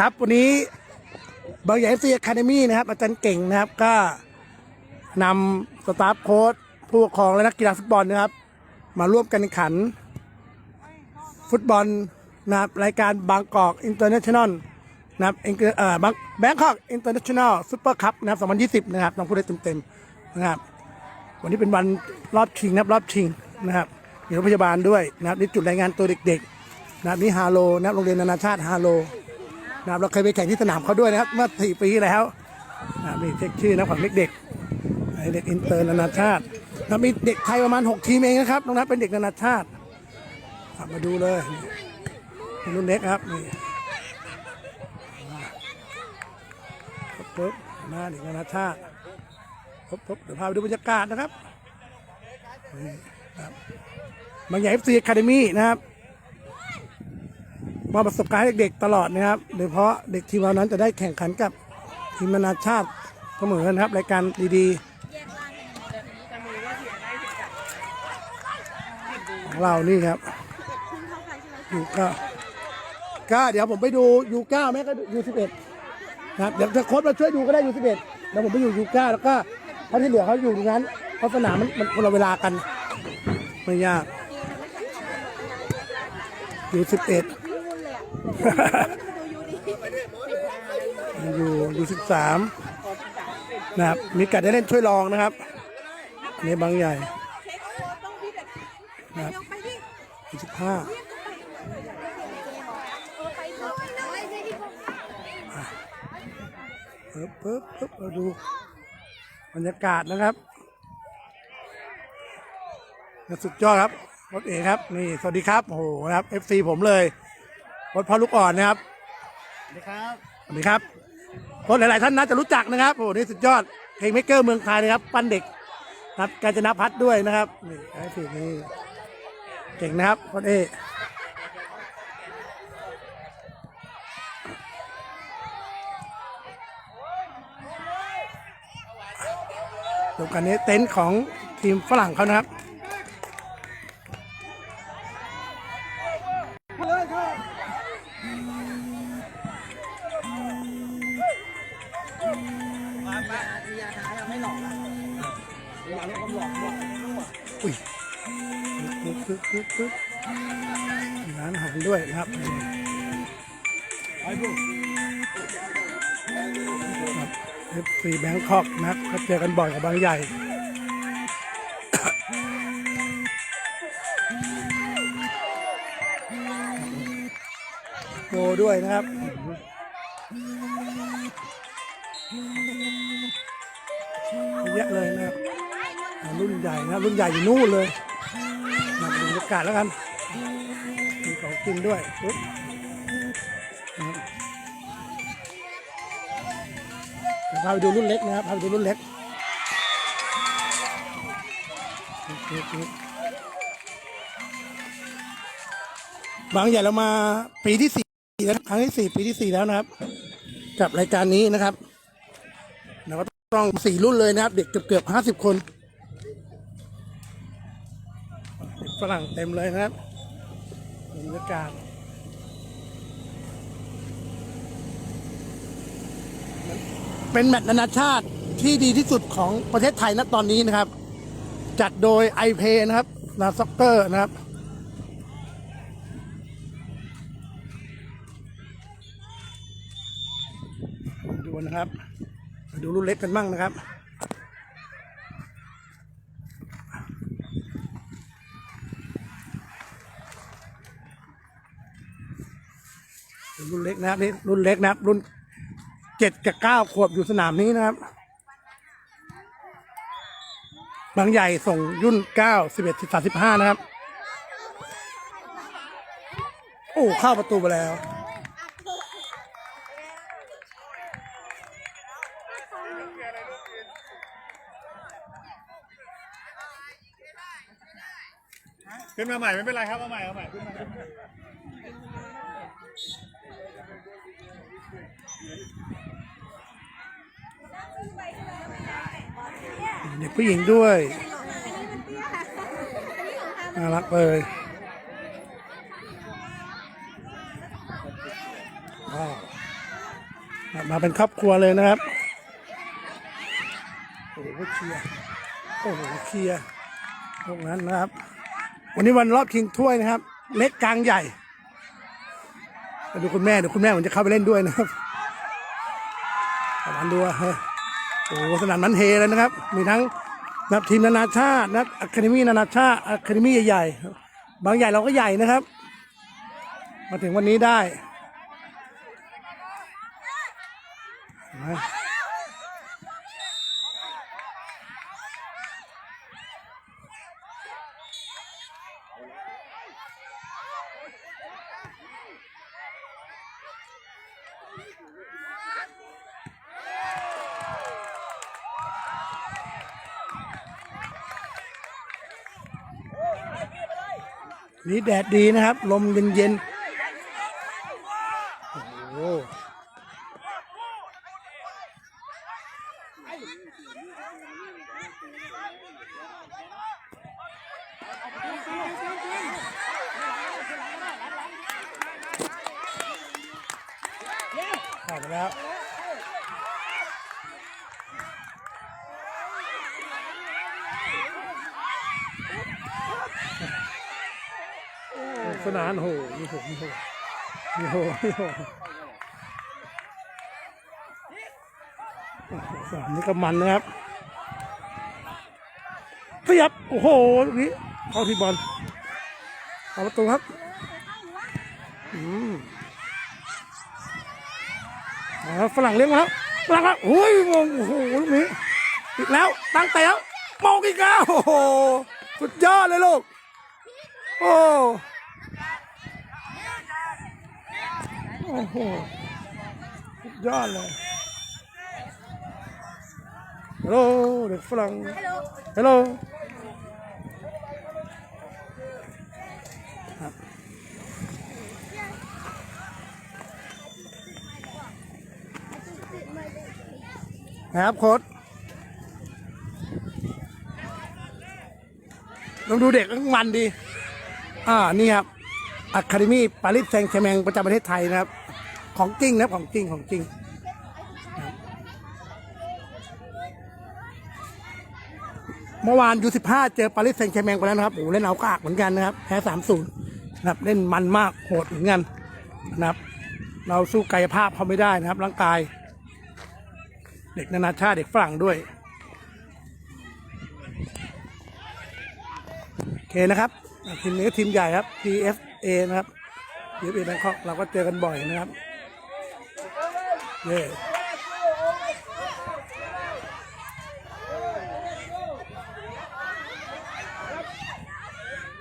ครับวันนี้บางใหญ่ซีอะคาเดมี่นะครับอาจารย์เก่งนะครับก็นำสตาฟโค้ชผู้ปกครองและนักกีฬาฟุตบอลนะครับ มาร่วมกันแข่งขัน ฟุตบอลนะครับรายการบางกอกอินเตอร์เนชั่นแนลนะครับเอ็งเอ่อบางแบงคอกอินเตอร์เนชั่นแนลซูเปอร์คัพนะครับ2020 นะครับต้องพูดได้เต็มๆนะครับ วันนี้เป็นวันรอบชิงนะครับรอบชิงนะครับมีรถพยาบาลด้วยนะครับนี่จุดรายงานตัวเด็กๆนะครับนี่ฮาโลนะครับโรงเรียนนานาชาติฮาโล นะครับเราเคยไปแข่งที่สนามเขาด้วยนะครับเมื่อสี่ปีแล้วนะครับนี่เช็คชื่อนะของเด็กๆเด็กอินเตอร์นานาชาตินะครับมีเด็กไทยประมาณ 6 ทีมเองนะครับตรงนั้นเป็นเด็กนานาชาติมาดูเลยนี่รุ่นเล็กครับนี่ปุ๊บปุ๊บหน้าเด็กนานาชาติพบพบเดี๋ยวพาไปดูบรรยากาศนะครับนี่ครับบางใหญ่เอฟซีอะคาเดมี่นะครับ มอบประสบการณ์ให้เด็กๆตลอดนะครับโดยเฉพาะเด็กทีมเรานั้นจะได้แข่งขันกับทีมนานาชาติเสมอนะครับรายการดีๆของเรานี่ครับยูเก้าก็เดี๋ยวผมไปดูยูเก้าแม่ก็ยูสิบเอ็ดนะครับเดี๋ยวจะโค้ชมาช่วยดูก็ได้ยูสิบเอ็ดเดี๋ยวผมไปอยู่ยูเก้าแล้วก็เขาที่เหลือเขาอยู่ตรงนั้นเพราะสนามมันมันคนละเวลากันไม่ยากยูสิบเอ็ด อยู่อยู่สิบสามนะครับ มีกัดได้เล่นช่วยรองนะครับนี่บางใหญ่นะครับสิบห้าปึ๊บปึ๊บปึ๊บเราดูบรรยากาศนะครับสุดยอดครับรถเอกครับ นี่ สวัสดีครับ โอ้โหครับ FC ผมเลย รถพ่อลูกอ่อนนะครับสวัสดีครับสวัสดีครับคนหลาย ๆ ท่านน่าจะรู้จักนะครับโอ้โหนี่สุดยอดเพลงเมกเกอร์เมืองไทยนะครับ ปั้นเด็กนะครับกาญจนพัฒน์ด้วยนะครับนี่ไอ้ผิดนี่เก่งนะครับคนเอดูกันนี้เต็นท์ของทีมฝรั่งเขานะครับ อุ้ยปึ๊บปึ๊บปึ๊บปึ๊บมีร้านอาหารด้วยนะครับเอฟซีแบงคอกนะครับก็เจอกันบ่อยกับบางใหญ่โมด้วยนะครับเยอะเลยนะครับอ่า รุ่นใหญ่นะรุ่นใหญ่อยู่นู่นเลยมาดูบรรยากาศแล้วกันมีของกินด้วยปุ๊บเดี๋ยวพาไปดูรุ่นเล็กนะครับพาไปดูรุ่นเล็กบปุ๊บปุ๊บบางใหญ่เรามาปีที่สี่แล้วครั้งที่สี่ปีที่สี่แล้วนะครับ กับรายการนี้นะครับเราก็ต้องสี่รุ่นเลยนะครับ เด็กเกือบเกือบห้าสิบคน ฝรั่งเต็มเลยนะครับบรรยากาศเป็นแมตช์นานาชาติที่ดีที่สุดของประเทศไทยณตอนนี้นะครับ จัดโดยไอเพนะครับนาซ็อกเกอร์นะครับดูนะครับมาดูรุ่นเล็กกันบ้างนะครับ รุ่นเล็กนะครับนี่รุ่นเล็กนะครับ รุ่นเจ็ดกับเก้าขวบอยู่สนามนี้นะครับ บางใหญ่ส่งยุ่นเก้าสิบเอ็ดสิบสามสิบห้านะครับ โอ้เข้าประตูไปแล้วขึ้นมาใหม่ไม่เป็นไรครับเอาใหม่เอาใหม่ขึ้นมา เด็กผู้หญิงด้วยน่ารักเลยว้าวมาเป็นครอบครัวเลยนะครับ โอ้โหเชียโอ้โหเชียร์พวกนั้นนะครับ วันนี้วันรอบชิงถ้วยนะครับ เล็กกลางใหญ่มาดูคุณแม่เดี๋ยวคุณแม่ผมจะเข้าไปเล่นด้วยนะครับสนามดูอะเฮ้ โอ้สนามนั้นเฮเลยนะครับ มีทั้งนักทีมนานาชาตินักอะคาเดมี่นานาชาติอะคาเดมี่ใหญ่ๆ บางใหญ่เราก็ใหญ่นะครับ มาถึงวันนี้ได้ นี่แดดดีนะครับ ลมเย็นๆโอ้โหเข้าไปแล้ว สนานโหมีโหมีโหมีโหมีโหโหสามนี้ก็มันนะครับเสียบโอ้โหลูกนี้เข้าที่บอลเอาประตูครับอืมฝรั่งเลี้ยงมาแล้วฝรั่งครับโอ้ยมงโอ้โหลูกนี้อีกแล้วตั้งแต่แล้วมองอีกแล้วโอ้โหสุดยอดเลยลูกโอ้ โอ้โหยอดเลยฮัลโหลเด็กฝรั่งฮัลโหลครับนะครับโค้ดลองดูเด็กทั้งมันดี อ่า นี่ครับอะคาเดมี่ปารีสแซงต์แชร์แมงประจำประเทศไทยนะครับ ของจริงนะครับของจริงของจริงเมื่อวานยูสิบห้าเจอปารีสแซงต์แชร์แมงไปแล้วนะครับโอ้เล่นเอากากเหมือนกันนะครับแพ้สามศูนย์นะครับเล่นมันมากโหดเหมือนกันนะครับ เราสู้กายภาพเขาไม่ได้นะครับ ร่างกาย เด็กนานาชาติเด็กฝรั่งด้วยโอเคนะครับทีมนี้ทีมใหญ่ครับ PFA นะครับ PFA แบงคอกเราก็เจอกันบ่อยนะครับ เย้